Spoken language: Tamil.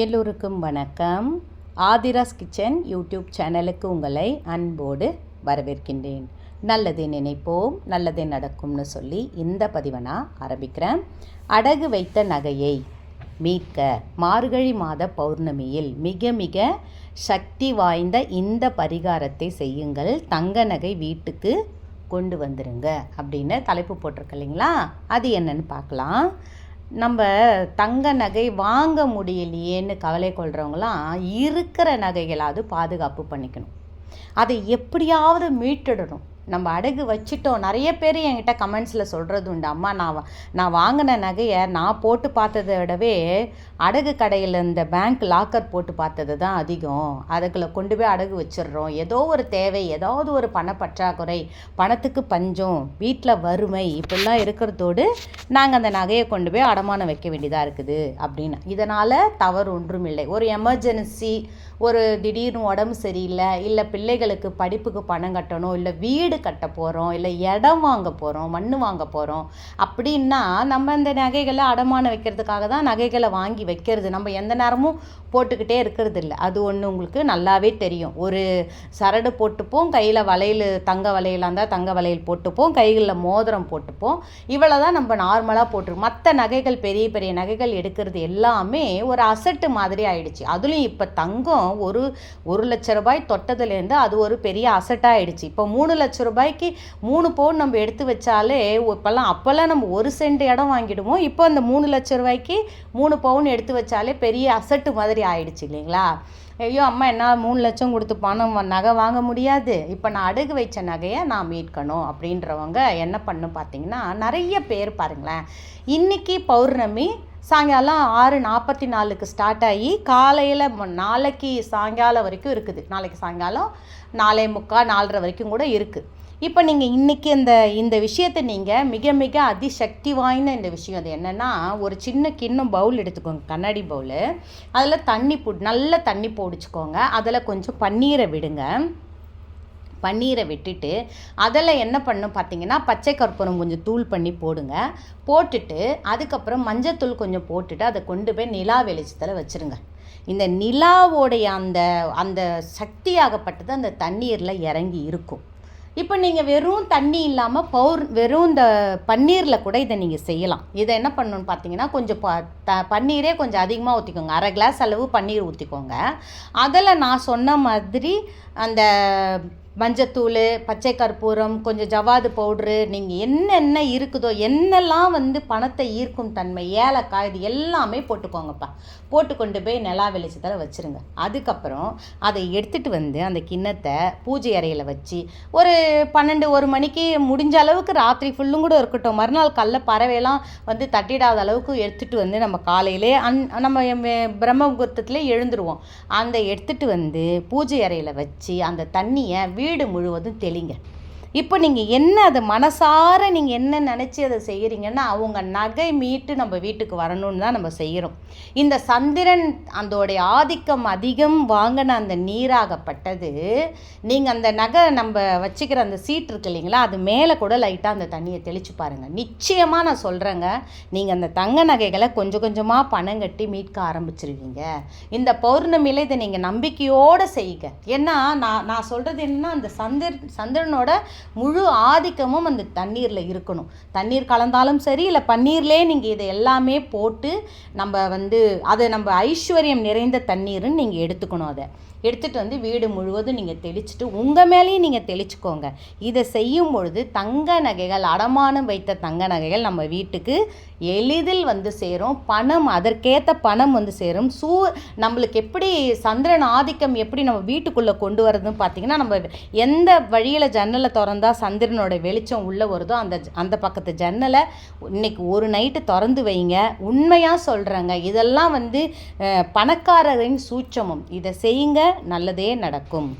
எல்லோருக்கும் வணக்கம். ஆதிராஸ் கிச்சன் யூடியூப் சேனலுக்கு உங்களை அன்போடு வரவேற்கின்றேன். நல்லது நினைப்போம் நல்லது நடக்கும்னு சொல்லி இந்த பதிவை நான் ஆரம்பிக்கிறேன். அடகு வைத்த நகையை மீட்க மார்கழி மாத பௌர்ணமியில் மிக மிக சக்தி வாய்ந்த இந்த பரிகாரத்தை செய்யுங்கள். தங்க நகை வீட்டுக்கு கொண்டு வந்துருங்க அப்படின்னு தலைப்பு போட்டிருக்கு இல்லைங்களா? அது என்னன்னு பார்க்கலாம். நம்ம தங்க நகை வாங்க முடியலையேன்னு கவலை கொள்கிறவங்களாம் இருக்கிற நகைகளாவது பாதுகாப்பு பண்ணிக்கணும். அதை எப்படியாவது மீட்டுடணும் நம்ம அடகு வச்சுட்டோம். நிறைய பேர் என்கிட்ட கமெண்ட்ஸில் சொல்கிறது உண்டு. அம்மா நான் நான் வாங்கின நகையை நான் போட்டு பார்த்ததை விடவே அடகு கடையில் இந்த பேங்க் லாக்கர் போட்டு பார்த்தது தான் அதிகம். அதுக்குள்ள கொண்டு போய் அடகு வச்சிடுறோம். ஏதோ ஒரு தேவை ஏதாவது ஒரு பண பற்றாக்குறை பணத்துக்கு பஞ்சம் வீட்டில் வறுமை இப்படிலாம் இருக்கிறதோடு நாங்கள் அந்த நகையை கொண்டு போய் அடமானம் வைக்க வேண்டியதாக இருக்குது அப்படின்னு. இதனால் தவறு ஒன்றும் இல்லை. ஒரு எமர்ஜென்சி ஒரு திடீர்னு உடம்பு சரியில்லை இல்லை பிள்ளைகளுக்கு படிப்புக்கு பணம் கட்டணும் இல்லை வீடு கட்ட போகிறோம் இல்லை இடம் வாங்க போகிறோம் மண் வாங்க போகிறோம் அப்படின்னா நம்ம இந்த நகைகளை அடமானம் வைக்கிறதுக்காக தான் நகைகளை வாங்கி வைக்கிறது. நம்ம எந்த நேரமும் போட்டுக்கிட்டே இருக்கிறது இல்லை. அது ஒன்று உங்களுக்கு நல்லாவே தெரியும். ஒரு சரடு போட்டுப்போம் கையில் வளையல் தங்க வளையலாக இருந்தால் தங்க வளையல் போட்டுப்போம் கைகளில் மோதிரம் போட்டுப்போம். இவ்வளோ தான் நம்ம நார்மலாக போட்டுருக்கோம். மற்ற நகைகள் பெரிய பெரிய நகைகள் எடுக்கிறது எல்லாமே ஒரு அசட்டு மாதிரி ஆயிடுச்சு. அதுலேயும் இப்போ தங்கம் ஒரு ஒரு லட்ச ரூபாய் தொட்டதுலேருந்து அது ஒரு பெரிய அசட்டாக ஆயிடுச்சு இப்போ மூணு லட்ச ரூபாய்க்கு மூணு பவுன் நம்ம எடுத்து வச்சாலே இப்போல்லாம் அப்போல்லாம் நம்ம ஒரு சென்ட் இடம் வாங்கிடுவோம். இப்போ அந்த மூணு லட்ச ரூபாய்க்கு மூணு பவுன் எடுத்து வச்சாலே பெரிய அசட்டு மாதிரி ஆயிடுச்சு இல்லைங்களா? ஐயோ அம்மா என்னால் மூணு லட்சம் கொடுத்து பணம் நகை வாங்க முடியாது. இப்போ நான் அடகு வைச்ச நகையை நான் மீட்கணும் அப்படின்றவங்க என்ன பண்ணும் பார்த்தீங்கன்னா நிறைய பேர் பாருங்களேன். இன்னைக்கு பௌர்ணமி சாயங்காலம் ஆறு நாற்பத்தி நாலுக்கு ஸ்டார்ட் ஆகி காலையில் நாளைக்கு சாயங்காலம் வரைக்கும் இருக்குது. நாளைக்கு சாயங்காலம் நாலே முக்கால் நாலரை வரைக்கும் கூட இருக்குது இப்போ நீங்கள் இன்றைக்கி இந்த இந்த விஷயத்தை நீங்கள் மிக மிக அதிசக்தி வாய்ந்த இந்த விஷயம் அது என்னென்னா ஒரு சின்ன கிண்ணம் பவுல் எடுத்துக்கோங்க கண்ணாடி பவுலு அதில் தண்ணி போ நல்ல தண்ணி போடிச்சுக்கோங்க அதில் கொஞ்சம் பன்னீரை விடுங்க. பன்னீரை விட்டுட்டு அதில் என்ன பண்ணும் பார்த்தீங்கன்னா பச்சை கற்பூரம் கொஞ்சம் தூள் பண்ணி போடுங்க. போட்டுட்டு அதுக்கப்புறம் மஞ்சத்தூள் கொஞ்சம் போட்டுட்டு அதை கொண்டு போய் நிலா வெளிச்சத்தில் வச்சுருங்க. இந்த நிலாவோடைய அந்த அந்த சக்தியாகப்பட்டது அந்த தண்ணீரில் இறங்கி இருக்கும். இப்போ நீங்கள் வெறும் தண்ணி இல்லாமல் பவுர் வெறும் இந்த பன்னீரில் கூட இதை நீங்கள் செய்யலாம். இதை என்ன பண்ணணும்னு பார்த்தீங்கன்னா கொஞ்சம் ப த பன்னீரே கொஞ்சம் அதிகமாக ஊற்றிக்கோங்க அரை கிளாஸ் அளவு பன்னீர் ஊற்றிக்கோங்க அதில் நான் சொன்ன மாதிரி அந்த மஞ்சத்தூள் பச்சை கற்பூரம் கொஞ்சம் ஜவாது பவுட்ரு நீங்கள் என்னென்ன இருக்குதோ என்னெல்லாம் வந்து பணத்தை ஈர்க்கும் தன்மை ஏலக்காய் இது எல்லாமே போட்டுக்கோங்கப்பா. போட்டு கொண்டு போய் நிலா வெளிச்சத்தில் வச்சுருங்க. அதுக்கப்புறம் அதை எடுத்துகிட்டு வந்து அந்த கிண்ணத்தை பூஜை அறையில் வச்சு ஒரு பன்னெண்டு ஒரு மணிக்கு முடிஞ்ச அளவுக்கு ராத்திரி ஃபுல்லும் கூட இருக்கட்டும். மறுநாள் காலைல பறவைலாம் வந்து தட்டிடாத அளவுக்கு எடுத்துகிட்டு வந்து நம்ம காலையிலே அந் நம்ம எம் பிரம்ம முகூர்த்தத்தில் எழுந்துருவோம். அந்த எடுத்துகிட்டு வந்து பூஜை அறையில் வச்சு அந்த தண்ணியை வீடு முழுவதும் தெளிங்க. இப்போ நீங்கள் என்ன அதை மனசார நீங்கள் என்ன நினச்சி அதை செய்கிறீங்கன்னா அவங்க நகை மீட்டு நம்ம வீட்டுக்கு வரணும்னு தான் நம்ம செய்கிறோம் இந்த சந்திரன் அதோடைய ஆதிக்கம் அதிகம் வாங்கின அந்த நீராகப்பட்டது. நீங்கள் அந்த நகை நம்ம வச்சுக்கிற அந்த சீட் இருக்கு இல்லைங்களா அது மேலே கூட லைட்டாக அந்த தண்ணியை தெளிச்சு பாருங்கள் நிச்சயமாக நான் சொல்கிறேங்க நீங்கள் அந்த தங்க நகைகளை கொஞ்சம் கொஞ்சமாக பணம் கட்டி மீட்க ஆரம்பிச்சிருவீங்க. இந்த பௌர்ணமியில் இதை நீங்கள் நம்பிக்கையோடு செய்யுங்க. ஏன்னா நான் நான் சொல்கிறது என்னன்னா அந்த சந்திர சந்திரனோட முழு ஆதிக்கமும் அந்த தண்ணீரில் இருக்கணும். தண்ணீர் கலந்தாலும் சரி இல்லை பன்னீர்லேயே நீங்கள் இதை எல்லாமே போட்டு நம்ம வந்து அதை நம்ம ஐஸ்வர்யம் நிறைந்த தண்ணீர்னு நீங்கள் எடுத்துக்கணும் அதை. எடுத்துகிட்டு வந்து வீடு முழுவதும் நீங்கள் தெளிச்சுட்டு உங்கள் மேலேயும் நீங்கள் தெளிச்சுக்கோங்க. இதை செய்யும் பொழுது தங்க நகைகள் அடமானம் வைத்த தங்க நகைகள் நம்ம வீட்டுக்கு எளிதில் வந்து சேரும் பணம் அதற்கேற்ற பணம் வந்து சேரும். சூ நம்மளுக்கு எப்படி சந்திரன் ஆதிக்கம் எப்படி நம்ம வீட்டுக்குள்ளே கொண்டு வரதுன்னு பார்த்தீங்கன்னா நம்ம எந்த வழியில் ஜன்னலை திறந்தால் சந்திரனோட வெளிச்சம் உள்ளே வருதோ அந்த அந்த பக்கத்து ஜன்னலை இன்னைக்கு ஒரு நைட்டு திறந்து வைங்க. உண்மையாக சொல்கிறேங்க இதெல்லாம் வந்து பணக்காரரின் சூட்சமம். இதை செய்யுங்க நல்லதே நடக்கும்.